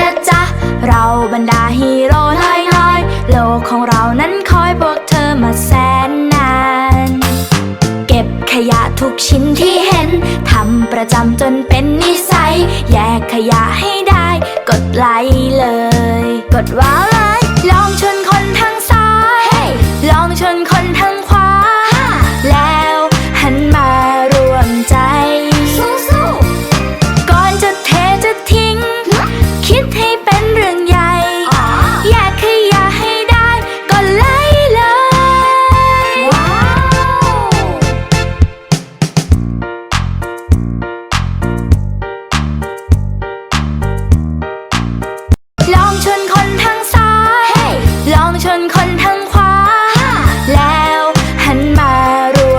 นะจ๊ะ เราบรรดาฮีโร่น้อยๆโลกของเรานั้นคอยพวกเธอมาแสนนาน เก็บขยะทุกชิ้นที่เห็นทำประจำจนเป็นนิสัย แยกขยะให้ได้ กดไลค์เลย กดว้าว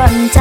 อนใจ